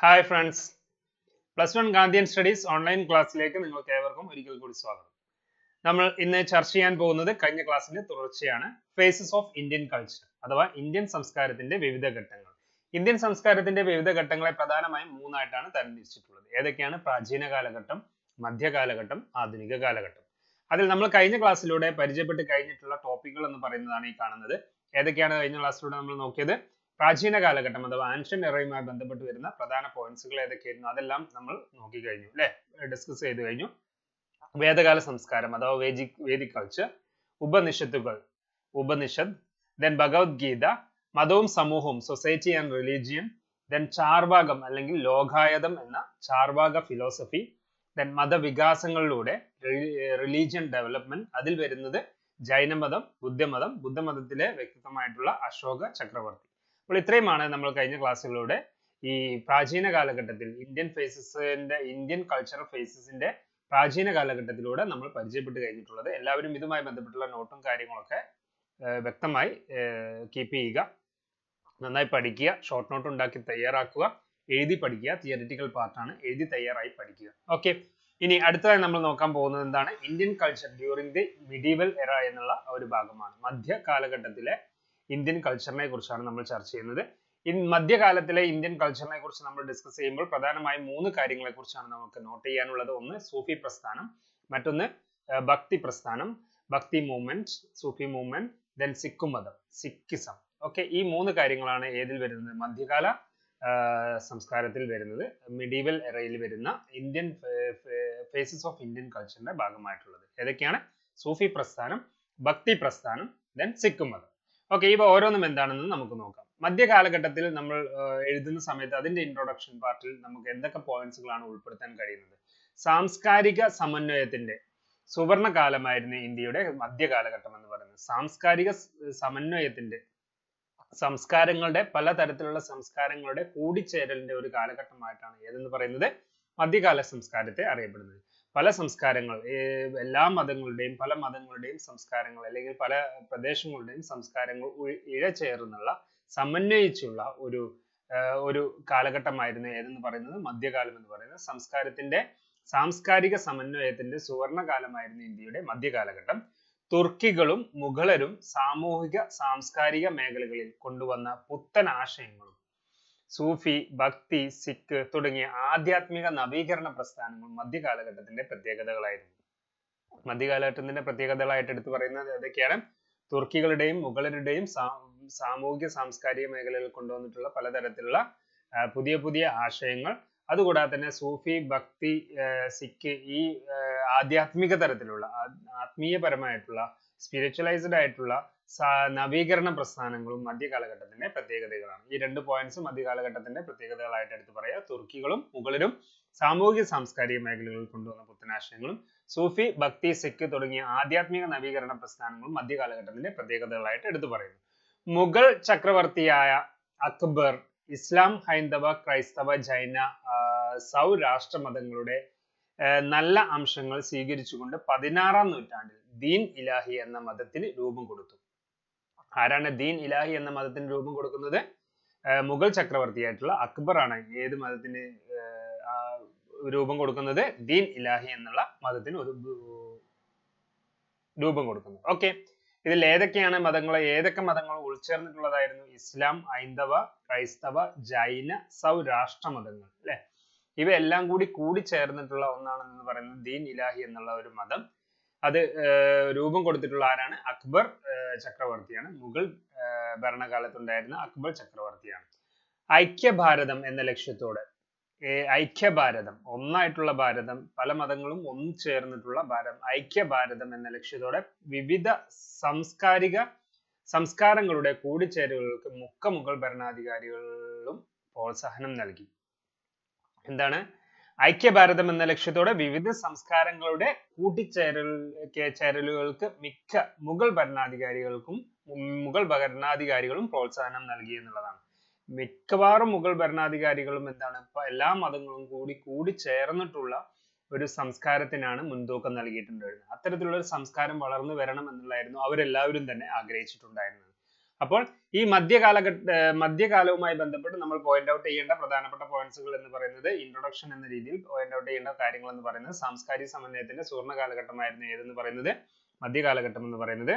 Hi friends plus one Gandhian studies online ക്ലാസ്സിലേക്ക് നിങ്ങൾക്ക് ഏവർക്കും ഒരിക്കൽ കൂടി സ്വാഗതം. നമ്മൾ ഇന്ന് ചർച്ച ചെയ്യാൻ പോകുന്നത് കഴിഞ്ഞ ക്ലാസ്സിന്റെ തുടർച്ചയാണ്. ഫേസസ് ഓഫ് ഇന്ത്യൻ കൾച്ചർ അഥവാ ഇന്ത്യൻ സംസ്കാരത്തിന്റെ വിവിധ ഘട്ടങ്ങൾ. ഇന്ത്യൻ സംസ്കാരത്തിന്റെ വിവിധ ഘട്ടങ്ങളെ പ്രധാനമായും മൂന്നായിട്ടാണ് തരംതിരിച്ചിട്ടുള്ളത്. ഏതൊക്കെയാണ്? പ്രാചീന കാലഘട്ടം മധ്യകാലഘട്ടം ആധുനിക കാലഘട്ടം. അതിൽ നമ്മൾ കഴിഞ്ഞ ക്ലാസ്സിലൂടെ പരിചയപ്പെട്ട് കഴിഞ്ഞിട്ടുള്ള ടോപ്പിക്കുകൾ എന്ന് പറയുന്നതാണ് ഈ കാണുന്നത്. ഏതൊക്കെയാണ് കഴിഞ്ഞ ക്ലാസ്സിലൂടെ നമ്മൾ നോക്കിയത്? പ്രാചീന കാലഘട്ടം അഥവാ ആൻഷ്യൻ എറയുമായി ബന്ധപ്പെട്ട് വരുന്ന പ്രധാന പോയിന്റ്സുകൾ ഏതൊക്കെയായിരുന്നു? അതെല്ലാം നമ്മൾ നോക്കി കഴിഞ്ഞു അല്ലെ? ഡിസ്കസ് ചെയ്തു കഴിഞ്ഞു. വേദകാല സംസ്കാരം അഥവാ വേദിക് വേദിക് കൾച്ചർ ഉപനിഷത്തുകൾ ഉപനിഷത്ത് ദെൻ ഭഗവത്ഗീത മതവും സമൂഹവും സൊസൈറ്റി ആൻഡ് റിലീജിയൻ ദെൻ ചാർവാകം അല്ലെങ്കിൽ ലോകായതം എന്ന ചാർവാക ഫിലോസഫി ദെൻ മതവികാസങ്ങളിലൂടെ റിലീജിയൻ ഡെവലപ്മെന്റ് അതിൽ വരുന്നത് ജൈനമതം ബുദ്ധമതം ബുദ്ധമതത്തിലെ വ്യക്തിത്വമായിട്ടുള്ള അശോക ചക്രവർത്തി. അപ്പോൾ ഇത്രയുമാണ് നമ്മൾ കഴിഞ്ഞ ക്ലാസ്സുകളിലൂടെ ഈ പ്രാചീന കാലഘട്ടത്തിൽ ഇന്ത്യൻ ഫേസസിന്റെ ഇന്ത്യൻ കൾച്ചറൽ ഫേസസിന്റെ പ്രാചീന കാലഘട്ടത്തിലൂടെ നമ്മൾ പരിചയപ്പെട്ട് കഴിഞ്ഞിട്ടുള്ളത്. എല്ലാവരും ഇതുമായി ബന്ധപ്പെട്ടുള്ള നോട്ടും കാര്യങ്ങളൊക്കെ വ്യക്തമായി കീപ്പ് ചെയ്യുക. നന്നായി പഠിക്കുക ഷോർട്ട് നോട്ട് ഉണ്ടാക്കി തയ്യാറാക്കുക എഴുതി പഠിക്കുക തിയറിറ്റിക്കൽ പാർട്ടാണ് എഴുതി തയ്യാറായി പഠിക്കുക. ഓക്കെ ഇനി അടുത്തതായി നമ്മൾ നോക്കാൻ പോകുന്നത് എന്താണ്? Indian culture during the medieval era എന്നുള്ള ഒരു ഭാഗമാണ്. മധ്യ കാലഘട്ടത്തിലെ ഇന്ത്യൻ കൾച്ചറിനെ കുറിച്ചാണ് നമ്മൾ ചർച്ച ചെയ്യുന്നത്. മധ്യകാലത്തിലെ ഇന്ത്യൻ കൾച്ചറിനെ കുറിച്ച് നമ്മൾ ഡിസ്കസ് ചെയ്യുമ്പോൾ പ്രധാനമായും മൂന്ന് കാര്യങ്ങളെ കുറിച്ചാണ് നമുക്ക് നോട്ട് ചെയ്യാനുള്ളത്. ഒന്ന് സൂഫി പ്രസ്ഥാനം മറ്റൊന്ന് ഭക്തി പ്രസ്ഥാനം Bhakti movement Sufi movement then Sikh മതം സിഖിസം ഓക്കെ ഈ മൂന്ന് കാര്യങ്ങളാണ് ഏതിൽ വരുന്നത്? മധ്യകാല സംസ്കാരത്തിൽ വരുന്നത് മിഡീവൽ എറയിൽ വരുന്ന ഇന്ത്യൻ ഫേസസ് ഓഫ് ഇന്ത്യൻ കൾച്ചറിന്റെ ഭാഗമായിട്ടുള്ളത്. ഏതൊക്കെയാണ്? സൂഫി പ്രസ്ഥാനം ഭക്തി പ്രസ്ഥാനം ദെൻ സിഖ് മതം. ഓക്കെ ഇവ ഓരോന്നും എന്താണെന്ന് നമുക്ക് നോക്കാം. മധ്യകാലഘട്ടത്തിൽ നമ്മൾ എഴുതുന്ന സമയത്ത് അതിന്റെ ഇൻട്രൊഡക്ഷൻ പാർട്ടിൽ നമുക്ക് എന്തൊക്കെ പോയിന്റ്സുകളാണ് ഉൾപ്പെടുത്താൻ കഴിയുന്നത്? സാംസ്കാരിക സമന്വയത്തിന്റെ സുവർണ കാലമായിരുന്നു ഇന്ത്യയുടെ മധ്യകാലഘട്ടം എന്ന് പറയുന്നത്. സാംസ്കാരിക സമന്വയത്തിന്റെ സംസ്കാരങ്ങളുടെ പലതരത്തിലുള്ള സംസ്കാരങ്ങളുടെ കൂടിച്ചേരലിന്റെ ഒരു കാലഘട്ടമായിട്ടാണ് ഏതെന്ന് പറയുന്നത്? മധ്യകാല സംസ്കാരത്തെ അറിയപ്പെടുന്നത്. പല സംസ്കാരങ്ങൾ എല്ലാ മതങ്ങളുടെയും പല മതങ്ങളുടെയും സംസ്കാരങ്ങൾ അല്ലെങ്കിൽ പല പ്രദേശങ്ങളുടെയും സംസ്കാരങ്ങൾ ഇഴചേർന്നുള്ള സമന്വയിച്ചുള്ള ഒരു ഒരു കാലഘട്ടമായിരുന്നു ഏതെന്ന് പറയുന്നത് മധ്യകാലം എന്ന് പറയുന്നത്. സംസ്കാരത്തിന്റെ സാംസ്കാരിക സമന്വയത്തിന്റെ സുവർണ കാലമായിരുന്നു ഇന്ത്യയുടെ മധ്യകാലഘട്ടം. തുർക്കികളും മുഗളരും സാമൂഹിക സാംസ്കാരിക മേഖലകളിൽ കൊണ്ടുവന്ന പുത്തൻ ആശയങ്ങളും സൂഫി ഭക്തി സിഖ് തുടങ്ങിയ ആധ്യാത്മിക നവീകരണ പ്രസ്ഥാനങ്ങൾ മധ്യകാലഘട്ടത്തിന്റെ പ്രത്യേകതകളായിരുന്നു. മധ്യകാലഘട്ടത്തിന്റെ പ്രത്യേകതകളായിട്ട് എടുത്തു പറയുന്നത് ഏതൊക്കെയാണ്? തുർക്കികളുടെയും മുഗളരുടെയും സാമൂഹിക സാംസ്കാരിക മേഖലകളിൽ കൊണ്ടുവന്നിട്ടുള്ള പലതരത്തിലുള്ള പുതിയ പുതിയ ആശയങ്ങൾ. അതുകൂടാതെ തന്നെ സൂഫി ഭക്തി സിഖ് ഈ ആധ്യാത്മിക തരത്തിലുള്ള ആത്മീയപരമായിട്ടുള്ള സ്പിരിച്വലൈസ്ഡ് ആയിട്ടുള്ള നവീകരണ പ്രസ്ഥാനങ്ങളും മധ്യകാലഘട്ടത്തിന്റെ പ്രത്യേകതകളാണ്. ഈ രണ്ട് പോയിന്റ്സും മധ്യകാലഘട്ടത്തിന്റെ പ്രത്യേകതകളായിട്ട് എടുത്തു പറയാം. തുർക്കികളും മുഗളരും സാമൂഹിക സാംസ്കാരിക മേഖലകളിൽ കൊണ്ടുവന്ന പുത്തനാശയങ്ങളും സൂഫി ഭക്തി സിഖ് തുടങ്ങിയ ആധ്യാത്മിക നവീകരണ പ്രസ്ഥാനങ്ങളും മധ്യകാലഘട്ടത്തിന്റെ പ്രത്യേകതകളായിട്ട് എടുത്തു പറയുന്നു. മുഗൾ ചക്രവർത്തിയായ അക്ബർ ഇസ്ലാം ഹൈന്ദവ ക്രൈസ്തവ ജൈന സൗരാഷ്ട്ര മതങ്ങളുടെ നല്ല അംശങ്ങൾ സ്വീകരിച്ചുകൊണ്ട് പതിനാറാം നൂറ്റാണ്ടിൽ ദീൻ ഇലാഹി എന്ന മതത്തിന് രൂപം കൊടുത്തു. ആരാണ്? ദീൻ ഇലാഹി എന്ന മതത്തിന് രൂപം കൊടുക്കുന്നത് മുഗൾ ചക്രവർത്തിയായിട്ടുള്ള അക്ബർ ആണ് ഏത് മതത്തിന് രൂപം കൊടുക്കുന്നത്? ദീൻ ഇലാഹി എന്നുള്ള മതത്തിന് ഒരു രൂപം കൊടുക്കുന്നത് ഓക്കെ. ഇതിൽ ഏതൊക്കെയാണ് മതങ്ങൾ ഏതൊക്കെ മതങ്ങൾ ഉൾച്ചേർന്നിട്ടുള്ളതായിരുന്നു? ഇസ്ലാം ഹൈന്ദവ ക്രൈസ്തവ ജൈന സൗരാഷ്ട്ര മതങ്ങൾ അല്ലെ? ഇവയെല്ലാം കൂടി കൂടി ചേർന്നിട്ടുള്ള ഒന്നാണെന്ന് പറയുന്നത് ദീൻ ഇലാഹി എന്നുള്ള ഒരു മതം. അത് രൂപം കൊടുത്തിട്ടുള്ള ആരാണ്? അക്ബർ ചക്രവർത്തിയാണ്. മുഗൾ ഭരണകാലത്തുണ്ടായിരുന്ന അക്ബർ ചക്രവർത്തിയാണ്. ഐക്യഭാരതം എന്ന ലക്ഷ്യത്തോടെ ഐക്യഭാരതം ഒന്നായിട്ടുള്ള ഭാരതം പല മതങ്ങളും ഒന്ന് ചേർന്നിട്ടുള്ള ഭാരതം ഐക്യഭാരതം എന്ന ലക്ഷ്യത്തോടെ വിവിധ സാംസ്കാരിക സംസ്കാരങ്ങളുടെ കൂടിച്ചേരലുകൾക്ക് മുക്ക മുഗൾ ഭരണാധികാരികളും പ്രോത്സാഹനം നൽകി. എന്താണ്? ഐക്യഭാരതം എന്ന ലക്ഷ്യത്തോടെ വിവിധ സംസ്കാരങ്ങളുടെ കൂട്ടിച്ചേരൽ ചേരലുകൾക്ക് മിക്ക മുഗൾ ഭരണാധികാരികൾക്കും മുഗൾ ഭരണാധികാരികളും പ്രോത്സാഹനം നൽകി എന്നുള്ളതാണ്. മിക്കവാറും മുഗൾ ഭരണാധികാരികളും എന്താണ്? എല്ലാ മതങ്ങളും കൂടി കൂടി ചേർന്നിട്ടുള്ള ഒരു സംസ്കാരത്തിനാണ് മുൻതൂക്കം നൽകിയിട്ടുണ്ടായിരുന്നത്. അത്തരത്തിലുള്ള ഒരു സംസ്കാരം വളർന്നു വരണം എന്നുള്ളതായിരുന്നു അവരെല്ലാവരും തന്നെ ആഗ്രഹിച്ചിട്ടുണ്ടായിരുന്നത്. അപ്പോൾ ഈ മധ്യകാലഘട്ട മധ്യകാലവുമായി ബന്ധപ്പെട്ട് നമ്മൾ പോയിന്റ് ഔട്ട് ചെയ്യേണ്ട പ്രധാനപ്പെട്ട പോയിന്റ്സുകൾ എന്ന് പറയുന്നത് ഇൻട്രൊഡക്ഷൻ എന്ന രീതിയിൽ പോയിന്റ് ഔട്ട് ചെയ്യേണ്ട കാര്യങ്ങൾ എന്ന് പറയുന്നത് സാംസ്കാരിക സമന്വയത്തിന്റെ സുവർണ കാലഘട്ടമായിരുന്നു ഏതെന്ന് പറയുന്നത്? മധ്യകാലഘട്ടം എന്ന് പറയുന്നത്.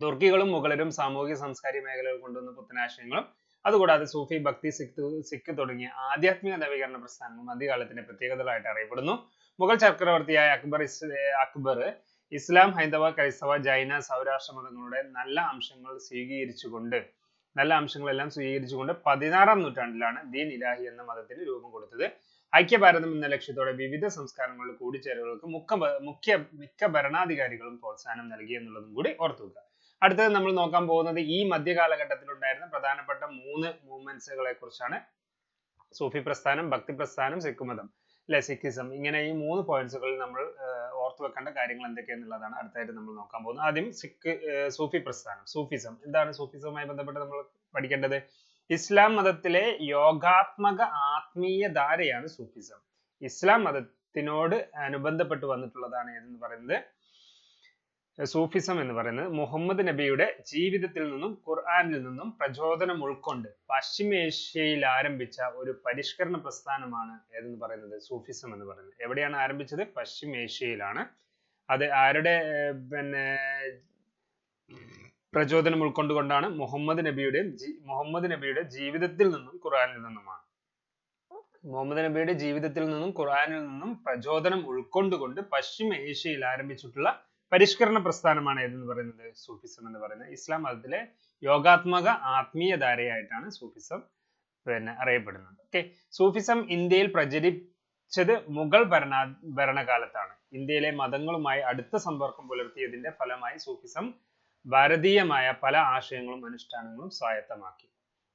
തുർക്കികളും മുഗളരും സാമൂഹിക സാംസ്കാരിക മേഖലകൾ കൊണ്ടുവന്ന പുത്തനാശയങ്ങളും അതുകൂടാതെ സൂഫി ഭക്തി സിഖ് സിഖ് തുടങ്ങിയ ആധ്യാത്മിക നവീകരണ പ്രസ്ഥാനങ്ങൾ മധ്യകാലത്തിന്റെ പ്രത്യേകതകളായിട്ട് അറിയപ്പെടുന്നു. മുഗൾ ചക്രവർത്തിയായ അക്ബർ അക്ബർ ഇസ്ലാം ഹൈന്ദവ ക്രൈസ്തവ ജൈന സൗരാഷ്ട്ര മതങ്ങളുടെ നല്ല അംശങ്ങൾ സ്വീകരിച്ചുകൊണ്ട് നല്ല അംശങ്ങളെല്ലാം സ്വീകരിച്ചുകൊണ്ട് പതിനാറാം നൂറ്റാണ്ടിലാണ് ദീൻ ഇലാഹി എന്ന മതത്തിന് രൂപം കൊടുത്തത്. ഐക്യഭാരതം എന്ന ലക്ഷ്യത്തോടെ വിവിധ സംസ്കാരങ്ങളുടെ കൂടിച്ചേരലുകൾക്ക് മുഖ മുഖ്യ മിക്ക ഭരണാധികാരികളും പ്രോത്സാഹനം നൽകി എന്നുള്ളതും കൂടി ഓർത്തു വെക്കുക. അടുത്തത് നമ്മൾ നോക്കാൻ പോകുന്നത് ഈ മധ്യകാലഘട്ടത്തിൽ ഉണ്ടായിരുന്ന പ്രധാനപ്പെട്ട മൂന്ന് മൂവ്മെന്റ്സുകളെ കുറിച്ചാണ് സൂഫി പ്രസ്ഥാനം ഭക്തി പ്രസ്ഥാനം സിഖ് മതം. അല്ലെ സിഖിസം ഇങ്ങനെ ഈ മൂന്ന് പോയിന്റ്സുകളിൽ നമ്മൾ ഓർത്തു വെക്കേണ്ട കാര്യങ്ങൾ എന്തൊക്കെയാണെന്നുള്ളതാണ് അടുത്തായിട്ട് നമ്മൾ നോക്കാൻ പോകുന്നത്. ആദ്യം സിഖ് സൂഫി പ്രസ്ഥാനം സൂഫിസം. എന്താണ് സൂഫിസവുമായി ബന്ധപ്പെട്ട് നമ്മൾ പഠിക്കേണ്ടത്? ഇസ്ലാം മതത്തിലെ യോഗാത്മക ആത്മീയ ധാരയാണ് സൂഫിസം. ഇസ്ലാം മതത്തിനോട് അനുബന്ധപ്പെട്ട് വന്നിട്ടുള്ളതാണ് ഏതെന്ന് പറയുന്നത്? സൂഫിസം എന്ന് പറയുന്നത് മുഹമ്മദ് നബിയുടെ ജീവിതത്തിൽ നിന്നും ഖുർആനിൽ നിന്നും പ്രചോദനം ഉൾക്കൊണ്ട് പശ്ചിമേഷ്യയിൽ ആരംഭിച്ച ഒരു പരിഷ്കരണ പ്രസ്ഥാനമാണ് ഏതെന്ന് പറയുന്നത് സൂഫിസം എന്ന് പറയുന്നത്. എവിടെയാണ് ആരംഭിച്ചത്? പശ്ചിമേഷ്യയിലാണ്. അത് ആരുടെ പിന്നെ പ്രചോദനം ഉൾക്കൊണ്ടുകൊണ്ടാണ് മുഹമ്മദ് നബിയുടെ മുഹമ്മദ് നബിയുടെ ജീവിതത്തിൽ നിന്നും ഖുർആനിൽ നിന്നുമാണ്. മുഹമ്മദ് നബിയുടെ ജീവിതത്തിൽ നിന്നും ഖുർആനിൽ നിന്നും പ്രചോദനം ഉൾക്കൊണ്ടുകൊണ്ട് പശ്ചിമേഷ്യയിൽ ആരംഭിച്ചിട്ടുള്ള പരിഷ്കരണ പ്രസ്ഥാനമാണ് ഏതെന്ന് പറയുന്നത്? സൂഫിസം എന്ന് പറയുന്നത്. ഇസ്ലാം മതത്തിലെ യോഗാത്മക ആത്മീയ ധാരയായിട്ടാണ് സൂഫിസം പിന്നെ അറിയപ്പെടുന്നത്. ഓക്കെ സൂഫിസം ഇന്ത്യയിൽ പ്രചരിച്ചത് മുഗൾ ഭരണ ഭരണകാലത്താണ്. ഇന്ത്യയിലെ മതങ്ങളുമായി അടുത്ത സമ്പർക്കം പുലർത്തിയതിന്റെ ഫലമായി സൂഫിസം ഭാരതീയമായ പല ആശയങ്ങളും അനുഷ്ഠാനങ്ങളും സ്വായത്തമാക്കി.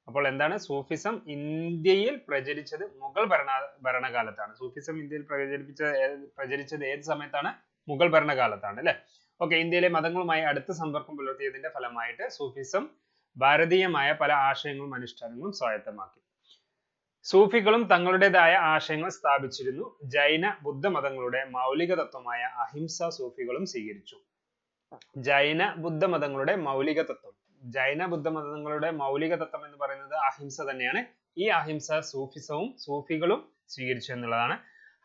അപ്പോൾ എന്താണ്? സൂഫിസം ഇന്ത്യയിൽ പ്രചരിച്ചത് മുഗൾ ഭരണ ഭരണകാലത്താണ്. സൂഫിസം ഇന്ത്യയിൽ പ്രചരിപ്പിച്ച പ്രചരിച്ചത് ഏത് സമയത്താണ്? മുഗൾ ഭരണകാലത്താണ് അല്ലെ? ഓക്കെ ഇന്ത്യയിലെ മതങ്ങളുമായി അടുത്ത സമ്പർക്കം പുലർത്തിയതിന്റെ ഫലമായിട്ട് സൂഫിസം ഭാരതീയമായ പല ആശയങ്ങളും അനുഷ്ഠാനങ്ങളും സ്വായത്തമാക്കി. സൂഫികളും തങ്ങളുടേതായ ആശയങ്ങൾ സ്ഥാപിച്ചിരുന്നു. ജൈന ബുദ്ധ മതങ്ങളുടെ മൗലിക തത്വമായ അഹിംസ സൂഫികളും സ്വീകരിച്ചു. ജൈന ബുദ്ധ മതങ്ങളുടെ മൗലിക തത്വം ജൈന ബുദ്ധ മതങ്ങളുടെ മൗലിക തത്വം എന്ന് പറയുന്നത് അഹിംസ തന്നെയാണ്. ഈ അഹിംസ സൂഫിസവും സൂഫികളും സ്വീകരിച്ചു എന്നുള്ളതാണ്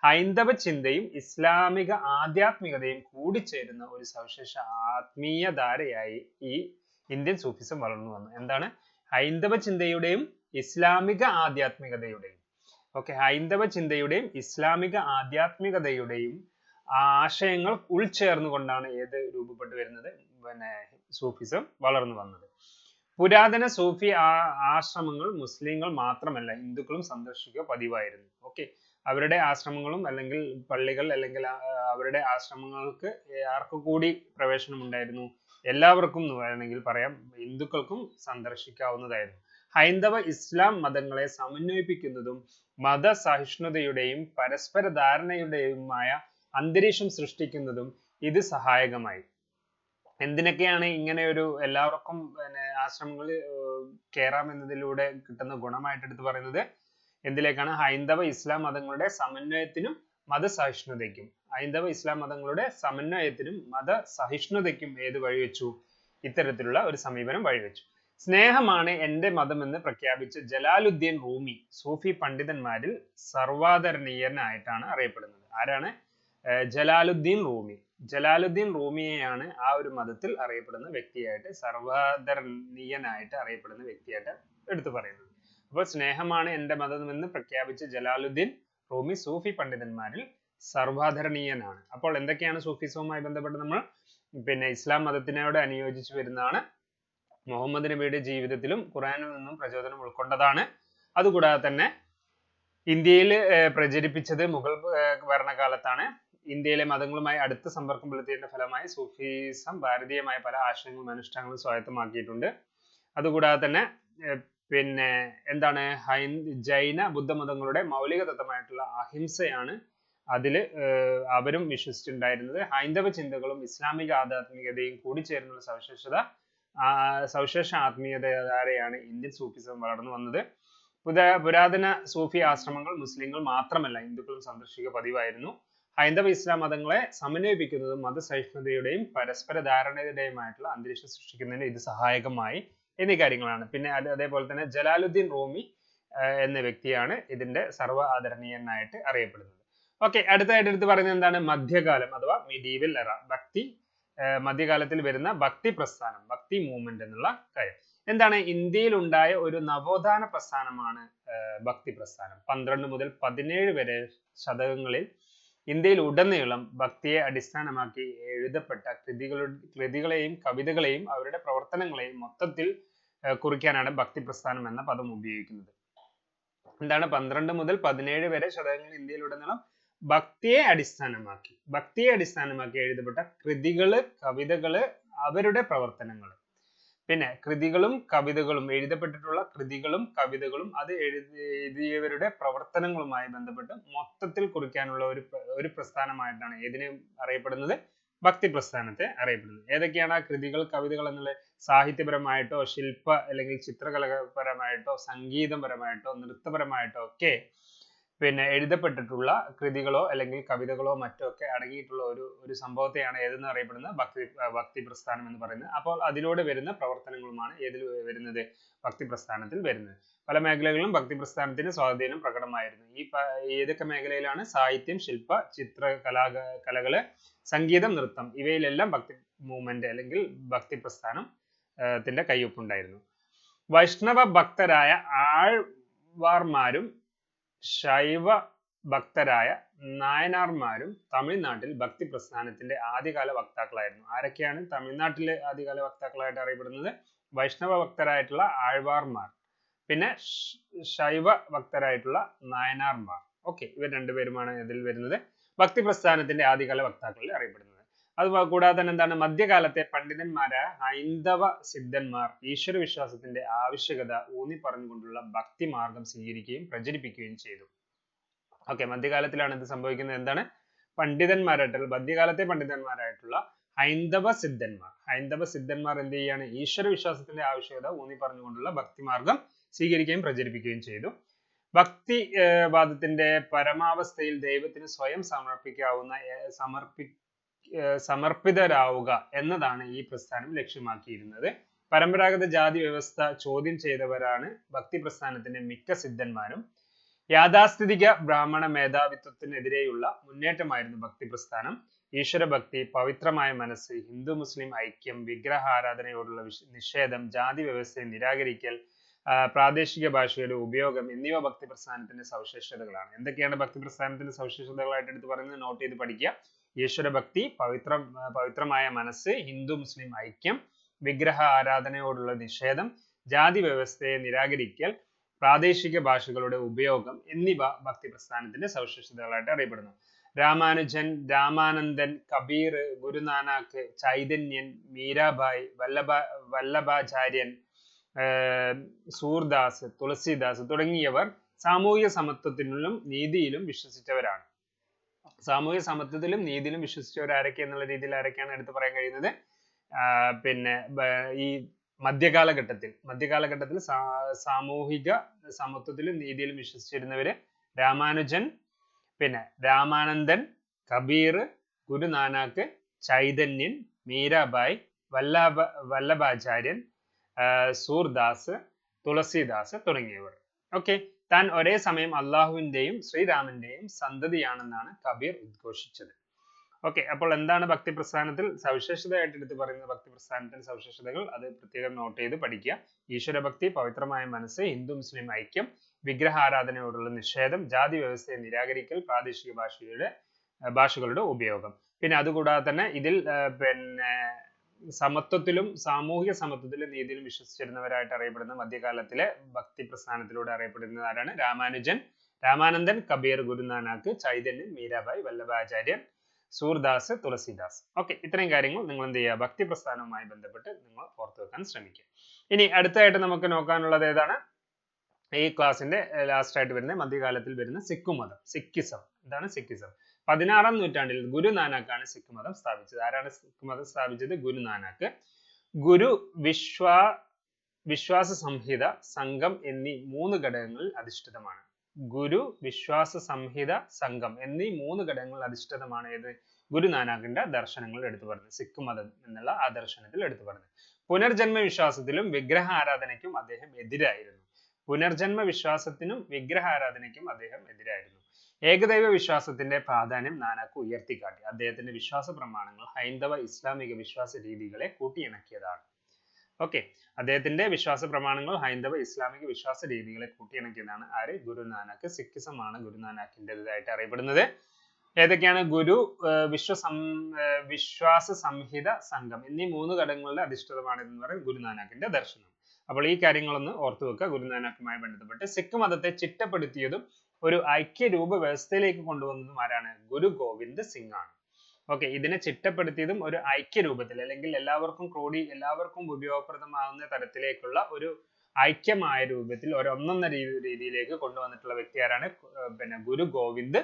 ഹൈന്ദവ ചിന്തയും ഇസ്ലാമിക ആധ്യാത്മികതയും കൂടിച്ചേരുന്ന ഒരു സവിശേഷ ആത്മീയ ധാരയായി ഈ ഇന്ത്യൻ സൂഫിസം വളർന്നു വന്നു. എന്താണ്? ഹൈന്ദവ ചിന്തയുടെയും ഇസ്ലാമിക ആധ്യാത്മികതയുടെയും. ഓക്കെ ഹൈന്ദവ ചിന്തയുടെയും ഇസ്ലാമിക ആധ്യാത്മികതയുടെയും ആശയങ്ങൾ ഉൾച്ചേർന്നുകൊണ്ടാണ് ഏത് രൂപപ്പെട്ടു വരുന്നത്? പിന്നെ സൂഫിസം വളർന്നു വന്നത്. പുരാതന സൂഫി ആശ്രമങ്ങൾ മുസ്ലിങ്ങൾ മാത്രമല്ല ഹിന്ദുക്കളും സന്ദർശിക്കുക പതിവായിരുന്നു. ഓക്കെ അവരുടെ ആശ്രമങ്ങളും അല്ലെങ്കിൽ പള്ളികൾ അല്ലെങ്കിൽ അവരുടെ ആശ്രമങ്ങൾക്ക് ആർക്കു കൂടി പ്രവേശനം ഉണ്ടായിരുന്നു. എല്ലാവർക്കും എന്ന് വേണമെങ്കിൽ പറയാം. ഹിന്ദുക്കൾക്കും സന്ദർശിക്കാവുന്നതായിരുന്നു. ഹൈന്ദവ ഇസ്ലാം മതങ്ങളെ സമന്വയിപ്പിക്കുന്നതും മതസഹിഷ്ണുതയുടെയും പരസ്പര ധാരണയുടെയുമായ അന്തരീക്ഷം സൃഷ്ടിക്കുന്നതും ഇത് സഹായകമായി. എന്തിനൊക്കെയാണ് ഇങ്ങനെ ഒരു എല്ലാവർക്കും പിന്നെ ആശ്രമങ്ങളിൽ കയറാം എന്നതിലൂടെ കിട്ടുന്ന ഗുണമായിട്ട് എടുത്തു പറയുന്നത്? എന്തിലേക്കാണ്? ഹൈന്ദവ ഇസ്ലാം മതങ്ങളുടെ സമന്വയത്തിനും മതസഹിഷ്ണുതയ്ക്കും. ഹൈന്ദവ ഇസ്ലാം മതങ്ങളുടെ സമന്വയത്തിനും മതസഹിഷ്ണുതയ്ക്കും ഏത് വഴിവെച്ചു? ഇത്തരത്തിലുള്ള ഒരു സമീപനം വഴിവെച്ചു. സ്നേഹമാണ് എന്റെ മതമെന്ന് പ്രഖ്യാപിച്ച ജലാലുദ്ദീൻ റൂമി സൂഫി പണ്ഡിതന്മാരിൽ സർവാദരണീയനായിട്ടാണ് അറിയപ്പെടുന്നത്. ആരാണ്? ജലാലുദ്ദീൻ റൂമി. ജലാലുദ്ദീൻ റൂമിയെയാണ് ആ ഒരു മതത്തിൽ അറിയപ്പെടുന്ന വ്യക്തിയായിട്ട് സർവാദരണീയനായിട്ട് അറിയപ്പെടുന്ന വ്യക്തിയായിട്ട് എടുത്തു പറയുന്നത്. അപ്പോൾ സ്നേഹമാണ് എന്റെ മതമെന്ന് പ്രഖ്യാപിച്ച ജലാലുദ്ദീൻ റൂമി സൂഫി പണ്ഡിതന്മാരിൽ സർവാധരണീയനാണ്. അപ്പോൾ എന്തൊക്കെയാണ് സൂഫിസവുമായി ബന്ധപ്പെട്ട് നമ്മൾ പിന്നെ ഇസ്ലാം മതത്തിനോട് അനുയോജിച്ചു വരുന്നതാണ്. മുഹമ്മദ് നബിയുടെ ജീവിതത്തിലും ഖുറാനിൽ നിന്നും പ്രചോദനം ഉൾക്കൊണ്ടതാണ്. അതുകൂടാതെ തന്നെ ഇന്ത്യയിൽ പ്രചരിപ്പിച്ചത് മുഗൾ ഭരണകാലത്താണ്. ഇന്ത്യയിലെ മതങ്ങളുമായി അടുത്ത സമ്പർക്കം പുലർത്തിയതിന്റെ ഫലമായി സൂഫിസം ഭാരതീയമായ പല ആശയങ്ങളും അനുഷ്ഠാനങ്ങളും സ്വായത്തമാക്കിയിട്ടുണ്ട്. അതുകൂടാതെ തന്നെ പിന്നെ എന്താണ്? ഹൈ ജൈന ബുദ്ധമതങ്ങളുടെ മൗലിക തത്വമായിട്ടുള്ള അഹിംസയാണ് അതിൽ അവരും വിശ്വസിച്ചിട്ടുണ്ടായിരുന്നത്. ഹൈന്ദവ ചിന്തകളും ഇസ്ലാമിക ആധ്യാത്മികതയും കൂടിച്ചേരുന്നുള്ള സവിശേഷത സവിശേഷ ആത്മീയതയാരെയാണ് ഇന്ത്യൻ സൂഫിസം വളർന്നു വന്നത്. പുരാതന സൂഫി ആശ്രമങ്ങൾ മുസ്ലിങ്ങൾ മാത്രമല്ല ഹിന്ദുക്കളും സന്ദർശിക്കുക പതിവായിരുന്നു. ഹൈന്ദവ ഇസ്ലാം മതങ്ങളെ സമന്വയിപ്പിക്കുന്നതും മതസഹിഷ്ണുതയുടെയും പരസ്പര ധാരണയുടെയുമായിട്ടുള്ള അന്തരീക്ഷം സൃഷ്ടിക്കുന്നതിന് ഇത് സഹായകമായി. എന്നീ കാര്യങ്ങളാണ്. പിന്നെ അത് അതേപോലെ തന്നെ ജലാലുദ്ദീൻ റൂമി എന്ന വ്യക്തിയാണ് ഇതിന്റെ സർവ ആദരണീയനായിട്ട് അറിയപ്പെടുന്നത്. ഓക്കെ അടുത്തതായിട്ട് എടുത്ത് പറയുന്നത് എന്താണ്? മധ്യകാലം അഥവാ മിഡീവൽ എറ ഭക്തി മധ്യകാലത്തിൽ വരുന്ന ഭക്തി പ്രസ്ഥാനം ഭക്തി മൂവ്മെന്റ് എന്നുള്ള കാര്യം. എന്താണ്? ഇന്ത്യയിൽ ഉണ്ടായ ഒരു നവോത്ഥാന പ്രസ്ഥാനമാണ് ഭക്തി പ്രസ്ഥാനം. പന്ത്രണ്ട് മുതൽ പതിനേഴ് വരെ ശതകങ്ങളിൽ ഇന്ത്യയിൽ ഉടനീളം ഭക്തിയെ അടിസ്ഥാനമാക്കി എഴുതപ്പെട്ട കൃതികളുടെ കൃതികളെയും കവിതകളെയും അവരുടെ പ്രവർത്തനങ്ങളെയും മൊത്തത്തിൽ കുറിക്കാനാണ് ഭക്തി പ്രസ്ഥാനം എന്ന പദം ഉപയോഗിക്കുന്നത്. എന്താണ് പന്ത്രണ്ട് മുതൽ പതിനേഴ് വരെ ശതകങ്ങളിൽ ഇന്ത്യയിലുടനീളം ഭക്തിയെ അടിസ്ഥാനമാക്കി ഭക്തിയെ അടിസ്ഥാനമാക്കി എഴുതപ്പെട്ട കൃതികൾ കവിതകൾ അവരുടെ പ്രവർത്തനങ്ങൾ പിന്നെ കൃതികളും കവിതകളും എഴുതപ്പെട്ടിട്ടുള്ള കൃതികളും കവിതകളും അത് എഴുതി എഴുതിയവരുടെ പ്രവർത്തനങ്ങളുമായി ബന്ധപ്പെട്ട് മൊത്തത്തിൽ കുറിക്കാനുള്ള ഒരു ഒരു പ്രസ്ഥാനമായിട്ടാണ് ഏതിനെ അറിയപ്പെടുന്നത്. ഭക്തി പ്രസ്ഥാനത്തെ അറിയപ്പെടുന്നത്. ഏതൊക്കെയാണ് ആ കൃതികൾ കവിതകൾ എന്നുള്ള സാഹിത്യപരമായിട്ടോ ശില്പ അല്ലെങ്കിൽ ചിത്രകലപരമായിട്ടോ സംഗീതപരമായിട്ടോ നൃത്തപരമായിട്ടോ ഒക്കെ പിന്നെ എഴുതപ്പെട്ടിട്ടുള്ള കൃതികളോ അല്ലെങ്കിൽ കവിതകളോ മറ്റോ ഒക്കെ അടങ്ങിയിട്ടുള്ള ഒരു ഒരു സംഭവത്തെയാണ് ഏതെന്ന് അറിയപ്പെടുന്നത്? ഭക്തി ഭക്തി പ്രസ്ഥാനം എന്ന് പറയുന്നത്. അപ്പോൾ അതിലൂടെ വരുന്ന പ്രവർത്തനങ്ങളുമാണ് ഏതിൽ വരുന്നത്? ഭക്തി പ്രസ്ഥാനത്തിൽ വരുന്നത്. പല മേഖലകളിലും ഭക്തി പ്രസ്ഥാനത്തിന് സ്വാധീനം പ്രകടമായിരുന്നു. ഈ ഏതൊക്കെ മേഖലയിലാണ്? സാഹിത്യം ശില്പ ചിത്ര കലാ കലകൾ സംഗീതം നൃത്തം ഇവയിലെല്ലാം ഭക്തി മൂവ്മെന്റ് അല്ലെങ്കിൽ ഭക്തി പ്രസ്ഥാനം ത്തിന്റെ കയ്യൊപ്പുണ്ടായിരുന്നു. വൈഷ്ണവ ഭക്തരായ ആഴ്വാർമാരും ശൈവ ഭക്തരായ നായനാർമാരും തമിഴ്നാട്ടിൽ ഭക്തി പ്രസ്ഥാനത്തിന്റെ ആദ്യകാല വക്താക്കളായിരുന്നു. ആരൊക്കെയാണ് തമിഴ്നാട്ടിലെ ആദ്യകാല വക്താക്കളായിട്ട് അറിയപ്പെടുന്നത്? വൈഷ്ണവ ഭക്തരായിട്ടുള്ള ആഴ്വാർമാർ പിന്നെ ശൈവ ഭക്തരായിട്ടുള്ള നായനാർമാർ. ഓക്കെ ഇവർ രണ്ടുപേരുമാണ് ഇതിൽ വരുന്നത്. ഭക്തി പ്രസ്ഥാനത്തിന്റെ ആദ്യകാല വക്താക്കളിൽ അറിയപ്പെടുന്നത്. അത് കൂടാതെ തന്നെ എന്താണ് മധ്യകാലത്തെ പണ്ഡിതന്മാരായ ഹൈന്ദവ സിദ്ധന്മാർ ഈശ്വര വിശ്വാസത്തിന്റെ ആവശ്യകത ഊന്നി പറഞ്ഞുകൊണ്ടുള്ള ഭക്തി മാർഗം സ്വീകരിക്കുകയും പ്രചരിപ്പിക്കുകയും ചെയ്തു. ഓക്കെ മധ്യകാലത്തിലാണ് ഇത് സംഭവിക്കുന്നത്. എന്താണ്? പണ്ഡിതന്മാരായിട്ടുള്ള മധ്യകാലത്തെ പണ്ഡിതന്മാരായിട്ടുള്ള ഹൈന്ദവ സിദ്ധന്മാർ. ഹൈന്ദവ സിദ്ധന്മാർ എന്ത് ചെയ്യാണ്? ഈശ്വര വിശ്വാസത്തിന്റെ ആവശ്യകത ഊന്നി പറഞ്ഞുകൊണ്ടുള്ള ഭക്തി മാർഗം സ്വീകരിക്കുകയും പ്രചരിപ്പിക്കുകയും ചെയ്തു. ഭക്തി വാദത്തിന്റെ പരമാവസ്ഥയിൽ ദൈവത്തിന് സ്വയം സമർപ്പിക്കാവുന്ന സമർപ്പി സമർപ്പിതരാവുക എന്നതാണ് ഈ പ്രസ്ഥാനം ലക്ഷ്യമാക്കിയിരുന്നത്. പരമ്പരാഗത ജാതി വ്യവസ്ഥ ചോദ്യം ചെയ്തവരാണ് ഭക്തി പ്രസ്ഥാനത്തിന്റെ മിക്ക സിദ്ധന്മാരും. യാഥാസ്ഥിതിക ബ്രാഹ്മണ മേധാവിത്വത്തിനെതിരെയുള്ള മുന്നേറ്റമായിരുന്നു ഭക്തി പ്രസ്ഥാനം. ഈശ്വരഭക്തി പവിത്രമായ മനസ്സ് ഹിന്ദു മുസ്ലിം ഐക്യം വിഗ്രഹാരാധനയോടുള്ള നിഷേധം ജാതി വ്യവസ്ഥയെ നിരാകരിക്കൽ പ്രാദേശിക ഭാഷയുടെ ഉപയോഗം എന്നിവ ഭക്തി പ്രസ്ഥാനത്തിന്റെ സവിശേഷതകളാണ്. എന്തൊക്കെയാണ് ഭക്തി പ്രസ്ഥാനത്തിന്റെ സവിശേഷതകളായിട്ട് എടുത്ത് പറയുന്നത്? നോട്ട് ചെയ്ത് പഠിക്കുക. ഈശ്വരഭക്തി പവിത്ര പവിത്രമായ മനസ്സ് ഹിന്ദു മുസ്ലിം ഐക്യം വിഗ്രഹ ആരാധനയോടുള്ള നിഷേധം ജാതി വ്യവസ്ഥയെ നിരാകരിക്കൽ പ്രാദേശിക ഭാഷകളുടെ ഉപയോഗം എന്നിവ ഭക്തി പ്രസ്ഥാനത്തിന്റെ സവിശേഷതകളായിട്ട് അറിയപ്പെടുന്നു. രാമാനുജൻ രാമാനന്ദൻ കബീർ ഗുരുനാനാക്ക് ചൈതന്യൻ മീരാബായ് വല്ലഭ വല്ലഭാചാര്യൻ സൂർദാസ് തുളസിദാസ് തുടങ്ങിയവർ സാമൂഹിക സമത്വത്തിലും നീതിയിലും വിശ്വസിച്ചവരാണ്. സാമൂഹിക സമത്വത്തിലും നീതിയിലും വിശ്വസിച്ചവർ ആരൊക്കെ എന്നുള്ള രീതിയിൽ ആരൊക്കെയാണ് എടുത്തു പറയാൻ കഴിയുന്നത്? പിന്നെ ഈ മധ്യകാലഘട്ടത്തിൽ മധ്യകാലഘട്ടത്തിൽ സാമൂഹിക സമത്വത്തിലും നീതിയിലും വിശ്വസിച്ചിരുന്നവര് രാമാനുജൻ പിന്നെ രാമാനന്ദൻ കബീർ ഗുരുനാനാക്ക് ചൈതന്യൻ മീരാബായ് വല്ലഭ വല്ലഭാചാര്യൻ സൂർദാസ് തുളസിദാസ് തുടങ്ങിയവർ. ഓക്കെ. താൻ ഒരേ സമയം അള്ളാഹുവിന്റെയും ശ്രീരാമന്റെയും സന്തതിയാണെന്നാണ് കബീർ ഉദ്ഘോഷിച്ചത്. ഓക്കെ അപ്പോൾ എന്താണ് ഭക്തി പ്രസ്ഥാനത്തിൽ സവിശേഷതയായിട്ട് എടുത്ത് പറയുന്ന ഭക്തി പ്രസ്ഥാനത്തിന്റെ സവിശേഷതകൾ അത് പ്രത്യേകം നോട്ട് ചെയ്ത് പഠിക്കുക. ഈശ്വരഭക്തി പവിത്രമായ മനസ്സ് ഹിന്ദു മുസ്ലിം ഐക്യം വിഗ്രഹാരാധനയോടുള്ള നിഷേധം ജാതി വ്യവസ്ഥയെ നിരാകരിക്കൽ പ്രാദേശിക ഭാഷയുടെ ഭാഷകളുടെ ഉപയോഗം. പിന്നെ അതുകൂടാതെ തന്നെ ഇതിൽ പിന്നെ സമത്വത്തിലും സാമൂഹിക സമത്വത്തിലും നീതിയിലും വിശ്വസിച്ചിരുന്നവരായിട്ട് അറിയപ്പെടുന്ന മധ്യകാലത്തിലെ ഭക്തി പ്രസ്ഥാനത്തിലൂടെ അറിയപ്പെടുന്ന ആരാണ്? രാമാനുജൻ രാമാനന്ദൻ കബീർ ഗുരുനാനാക്ക് ചൈതന്യൻ മീരാബായ് വല്ലഭാചാര്യൻ സൂർദാസ് തുളസിദാസ്. ഓക്കെ ഇത്രയും കാര്യങ്ങൾ നിങ്ങൾ എന്ത് ചെയ്യുക? ഭക്തി പ്രസ്ഥാനവുമായി ബന്ധപ്പെട്ട് നിങ്ങൾ ഓർത്തു വെക്കാൻ ശ്രമിക്കുക. ഇനി അടുത്തതായിട്ട് നമുക്ക് നോക്കാനുള്ളത് ഏതാണ്? ഈ ക്ലാസ്സിന്റെ ലാസ്റ്റ് ആയിട്ട് വരുന്ന മധ്യകാലത്തിൽ വരുന്ന സിഖ് മതം സിഖിസം. എന്താണ് സിഖിസം? പതിനാറാം നൂറ്റാണ്ടിൽ ഗുരു നാനാക്കാണ് സിഖ് മതം സ്ഥാപിച്ചത്. ആരാണ് സിഖ് മതം സ്ഥാപിച്ചത്? ഗുരുനാനാക്ക് ഗുരു വിശ്വാ വിശ്വാസ സംഹിത സംഘം എന്നീ മൂന്ന് ഘടകങ്ങളിൽ അധിഷ്ഠിതമാണ്. ഗുരു വിശ്വാസ സംഹിത സംഘം എന്നീ മൂന്ന് ഘടകങ്ങളിൽ അധിഷ്ഠിതമാണ് ഏത്? ഗുരുനാനാക്കിന്റെ ദർശനങ്ങൾ എടുത്തു പറഞ്ഞത് സിഖ് മതം എന്നുള്ള ആ ദർശനത്തിൽ എടുത്തു പറഞ്ഞത് പുനർജന്മ വിശ്വാസത്തിലും വിഗ്രഹ ആരാധനയ്ക്കും അദ്ദേഹം എതിരായിരുന്നു. പുനർജന്മ വിശ്വാസത്തിനും വിഗ്രഹ ആരാധനയ്ക്കും അദ്ദേഹം എതിരായിരുന്നു. ഏകദൈവ വിശ്വാസത്തിന്റെ പ്രാധാന്യം നാനാക്ക് ഉയർത്തിക്കാട്ടി. അദ്ദേഹത്തിന്റെ വിശ്വാസ പ്രമാണങ്ങൾ ഹൈന്ദവ ഇസ്ലാമിക വിശ്വാസ രീതികളെ കൂട്ടിയിണക്കിയതാണ്. ഓക്കെ അദ്ദേഹത്തിന്റെ വിശ്വാസ പ്രമാണങ്ങൾ ഹൈന്ദവ ഇസ്ലാമിക വിശ്വാസ രീതികളെ കൂട്ടിയിണക്കിയതാണ്. ആര്? ഗുരുനാനാക്ക് സിഖിസമാണ് ഗുരുനാനാക്കിന്റെതായിട്ട് അറിയപ്പെടുന്നത്. ഏതൊക്കെയാണ്? ഗുരു വിശ്വ വിശ്വാസ സംഹിത സംഘം എന്നീ മൂന്ന് ഘടകങ്ങളുടെ അധിഷ്ഠിതമാണ് എന്ന് പറയുന്നത് ഗുരുനാനാക്കിന്റെ ദർശനം. അപ്പോൾ ഈ കാര്യങ്ങളൊന്ന് ഓർത്തു വെക്കുക. ഗുരുനാനാക്കുമായി ബന്ധപ്പെട്ട് സിഖ് മതത്തെ ചിട്ടപ്പെടുത്തിയതും ഒരു ഐക്യ രൂപ വ്യവസ്ഥയിലേക്ക് കൊണ്ടുവന്നതും ആരാണ്? ഗുരു ഗോവിന്ദ് സിംഗ് ആണ് ഓക്കെ ഇതിനെ ചിട്ടപ്പെടുത്തിയതും ഒരു ഐക്യ രൂപത്തിൽ അല്ലെങ്കിൽ എല്ലാവർക്കും ക്രോഡി എല്ലാവർക്കും ഉപയോഗപ്രദമാകുന്ന തരത്തിലേക്കുള്ള ഒരു ഐക്യമായ രൂപത്തിൽ ഒരു ഒന്നൊന്ന രീതിയിലേക്ക് കൊണ്ടുവന്നിട്ടുള്ള വ്യക്തി ആരാണ്? പിന്നെ ഗുരു ഗോവിന്ദ്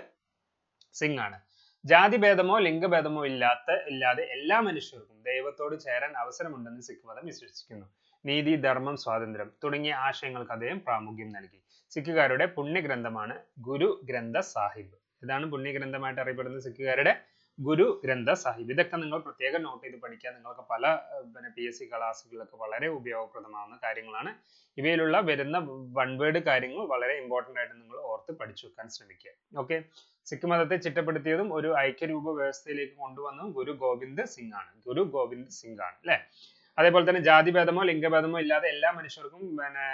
സിംഗ് ആണ് ജാതി ജാതിഭേദമോ ലിംഗഭേദമോ ഇല്ലാത്ത ഇല്ലാതെ എല്ലാ മനുഷ്യർക്കും ദൈവത്തോട് ചേരാൻ അവസരമുണ്ടെന്ന് സിഖ് മതം വിശ്വസിക്കുന്നു. നീതി ധർമ്മം സ്വാതന്ത്ര്യം തുടങ്ങിയ ആശയങ്ങൾക്ക് അദ്ദേഹം പ്രാമുഖ്യം നൽകി. സിഖുകാരുടെ പുണ്യഗ്രന്ഥമാണ് ഗുരു ഗ്രന്ഥ സാഹിബ്. ഇതാണ് പുണ്യഗ്രന്ഥമായിട്ട് അറിയപ്പെടുന്ന സിഖുകാരുടെ ഗുരു ഗ്രന്ഥ സാഹിബ്. ഇതൊക്കെ നിങ്ങൾ പ്രത്യേകം നോട്ട് ചെയ്ത് പഠിക്കുക. നിങ്ങൾക്ക് പല പിന്നെ പി എസ് സി ക്ലാസ്സുകളിലൊക്കെ വളരെ ഉപയോഗപ്രദമാവുന്ന കാര്യങ്ങളാണ്. ഇവയിലുള്ള വരുന്ന വൺ വേർഡ് കാര്യങ്ങൾ വളരെ ഇമ്പോർട്ടന്റ് ആയിട്ട് നിങ്ങൾ ഓർത്ത് പഠിച്ചു വെക്കാൻ ശ്രമിക്കുക. ഓക്കെ സിഖ് മതത്തെ ചിട്ടപ്പെടുത്തിയതും ഒരു ഐക്യരൂപ വ്യവസ്ഥയിലേക്ക് കൊണ്ടുവന്നതും ഗുരു ഗോവിന്ദ് സിംഗ് ആണ്. ഗുരു ഗോവിന്ദ് സിംഗ് ആണ് അല്ലെ? അതേപോലെ തന്നെ ജാതിഭേദമോ ലിംഗഭേദമോ ഇല്ലാതെ എല്ലാ മനുഷ്യർക്കും പിന്നെ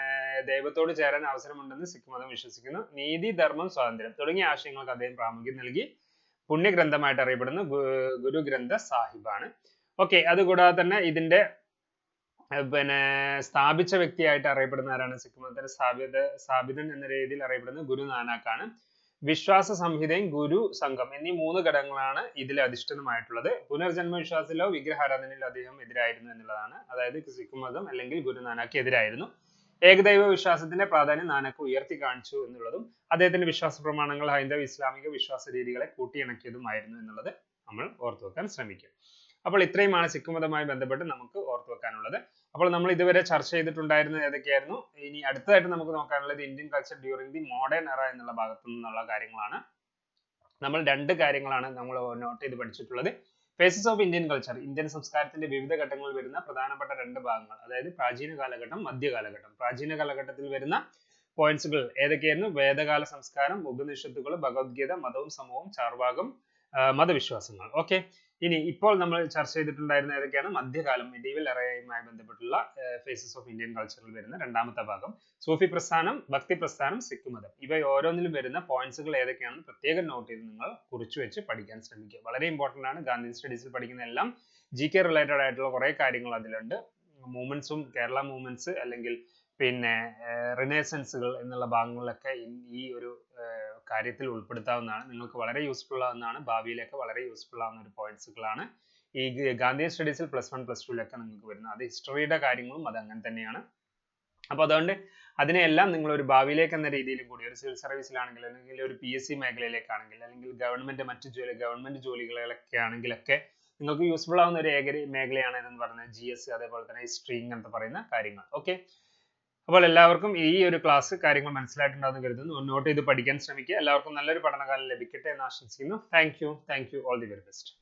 ദൈവത്തോട് ചേരാൻ അവസരമുണ്ടെന്ന് സിഖ് മതം വിശ്വസിക്കുന്നു. നീതി ധർമ്മം സ്വാതന്ത്ര്യം തുടങ്ങിയ ആശയങ്ങൾക്ക് അദ്ദേഹം പ്രാമുഖ്യം നൽകി. പുണ്യഗ്രന്ഥമായിട്ട് അറിയപ്പെടുന്ന ഗുരു ഗ്രന്ഥ സാഹിബാണ്. ഓക്കെ അതുകൂടാതെ തന്നെ ഇതിന്റെ പിന്നെ സ്ഥാപിച്ച വ്യക്തിയായിട്ട് അറിയപ്പെടുന്ന ആരാണ്? സിഖ് മതത്തിന്റെ സ്ഥാപിത സ്ഥാപിതൻ എന്ന രീതിയിൽ അറിയപ്പെടുന്നത് ഗുരു നാനാക്കാണ് വിശ്വാസ സംഹിതയും ഗുരു സംഘം എന്നീ മൂന്ന് ഘടകങ്ങളാണ് ഇതിൽ അധിഷ്ഠിതമായിട്ടുള്ളത്. പുനർജന്മ വിശ്വാസത്തിലോ വിഗ്രഹാരാധനയിലോ അദ്ദേഹം എതിരായിരുന്നു എന്നുള്ളതാണ്. അതായത് സിഖ് മതം അല്ലെങ്കിൽ ഗുരു നാനാക്ക് എതിരായിരുന്നു. ഏകദൈവ വിശ്വാസത്തിന്റെ പ്രാധാന്യം നാനക്ക് ഉയർത്തി കാണിച്ചു എന്നുള്ളതും അദ്ദേഹത്തിന്റെ വിശ്വാസ പ്രമാണങ്ങൾ ഹൈന്ദവ ഇസ്ലാമിക വിശ്വാസ രീതികളെ കൂട്ടിയിണക്കിയതുമായിരുന്നു എന്നുള്ളത് നമ്മൾ ഓർത്തു വെക്കാൻ ശ്രമിക്കും. അപ്പോൾ ഇത്രയുമാണ് സിഖ് മതവുമായി ബന്ധപ്പെട്ട് നമുക്ക് ഓർത്തു വെക്കാനുള്ളത് അപ്പോൾ നമ്മൾ ഇതുവരെ ചർച്ച ചെയ്തിട്ടുണ്ടായിരുന്നത് ഏതൊക്കെയായിരുന്നു? ഇനി അടുത്തതായിട്ട് നമുക്ക് നോക്കാനുള്ളത് Indian culture during the modern era എന്നുള്ള ഭാഗത്തു നിന്നുള്ള കാര്യങ്ങളാണ്. നമ്മൾ രണ്ട് കാര്യങ്ങളാണ് നമ്മൾ നോട്ട് ചെയ്ത് പഠിച്ചിട്ടുള്ളത്. Phases of Indian culture Indian സംസ്കാരത്തിന്റെ വിവിധ ഘട്ടങ്ങളിൽ വരുന്ന പ്രധാനപ്പെട്ട രണ്ട് ഭാഗങ്ങൾ അതായത് പ്രാചീന കാലഘട്ടം മധ്യകാലഘട്ടം പ്രാചീന കാലഘട്ടത്തിൽ വരുന്ന പോയിന്റ്സുകൾ ഏതൊക്കെയായിരുന്നു? വേദകാല സംസ്കാരം ഉപനിഷത്തുകൾ ഭഗവത്ഗീത മതവും സമൂഹവും ചാർവാകം മതവിശ്വാസങ്ങൾ. ഓക്കെ ഇനി ഇപ്പോൾ നമ്മൾ ചർച്ച ചെയ്തിട്ടുണ്ടായിരുന്ന ഏതൊക്കെയാണ്? മധ്യകാലം medieval എറയുമായി ബന്ധപ്പെട്ടുള്ള ഫേസസ് ഓഫ് ഇന്ത്യൻ കൾച്ചറിൽ വരുന്ന രണ്ടാമത്തെ ഭാഗം. സൂഫി പ്രസ്ഥാനം ഭക്തി പ്രസ്ഥാനം സിഖ് മതം. ഇവ ഓരോന്നിലും വരുന്ന പോയിന്റ്സുകൾ ഏതൊക്കെയാണെന്ന് പ്രത്യേകം നോട്ട് ചെയ്ത് നിങ്ങൾ കുറിച്ചു വെച്ച് പഠിക്കാൻ ശ്രമിക്കുക. വളരെ ഇമ്പോർട്ടന്റ് ആണ്. ഗാന്ധി സ്റ്റഡീസിൽ പഠിക്കുന്ന എല്ലാം ജി കെ റിലേറ്റഡ് ആയിട്ടുള്ള കുറേ കാര്യങ്ങൾ അതിലുണ്ട്. മൂവ്മെന്റ്സും കേരള മൂവ്മെന്റ്സ് അല്ലെങ്കിൽ പിന്നെ റിനേസൻസുകൾ എന്നുള്ള ഭാഗങ്ങളിലൊക്കെ ഈ ഒരു കാര്യത്തിൽ ഉൾപ്പെടുത്താവുന്നതാണ് നിങ്ങൾക്ക് വളരെ യൂസ്ഫുൾ ആവുന്നതാണ് ഭാവിയിലേക്ക് വളരെ യൂസ്ഫുൾ ആവുന്ന ഒരു പോയിന്റ്സുകളാണ് ഈ ഗാന്ധി സ്റ്റഡീസിൽ പ്ലസ് വൺ പ്ലസ് ടുവിലൊക്കെ നിങ്ങൾക്ക് വരുന്നത്. അത് ഹിസ്റ്ററിയുടെ കാര്യങ്ങളും അത് അങ്ങനെ തന്നെയാണ്. അപ്പോൾ അതുകൊണ്ട് അതിനെല്ലാം നിങ്ങൾ ഒരു ഭാവിയിലേക്ക് എന്ന രീതിയിൽ കൂടി ഒരു സിവിൽ സർവീസിലാണെങ്കിൽ അല്ലെങ്കിൽ ഒരു പി എസ് സി മേഖലയിലേക്കാണെങ്കിൽ അല്ലെങ്കിൽ ഗവൺമെന്റ് മറ്റ് ജോലി ഗവൺമെന്റ് ജോലികളിലൊക്കെ ആണെങ്കിലൊക്കെ നിങ്ങൾക്ക് യൂസ്ഫുൾ ആവുന്ന ഒരു മേഖലയാണ് എന്ന് പറയുന്നത് ജി എസ് അതേപോലെ തന്നെ ഹിസ്റ്ററി ഇങ്ങനത്തെ പറയുന്ന കാര്യങ്ങൾ. ഓക്കെ അപ്പോൾ എല്ലാവർക്കും ഈ ഒരു ക്ലാസ് കാര്യങ്ങൾ മനസ്സിലായിട്ടുണ്ടാകുന്ന കരുതുന്നു. നോട്ട് ചെയ്ത് പഠിക്കാൻ ശ്രമിക്കുക. എല്ലാവർക്കും നല്ലൊരു പഠനകാലം ലഭിക്കട്ടെ എന്ന് ആശംസിക്കുന്നു. Thank you thank you all the very best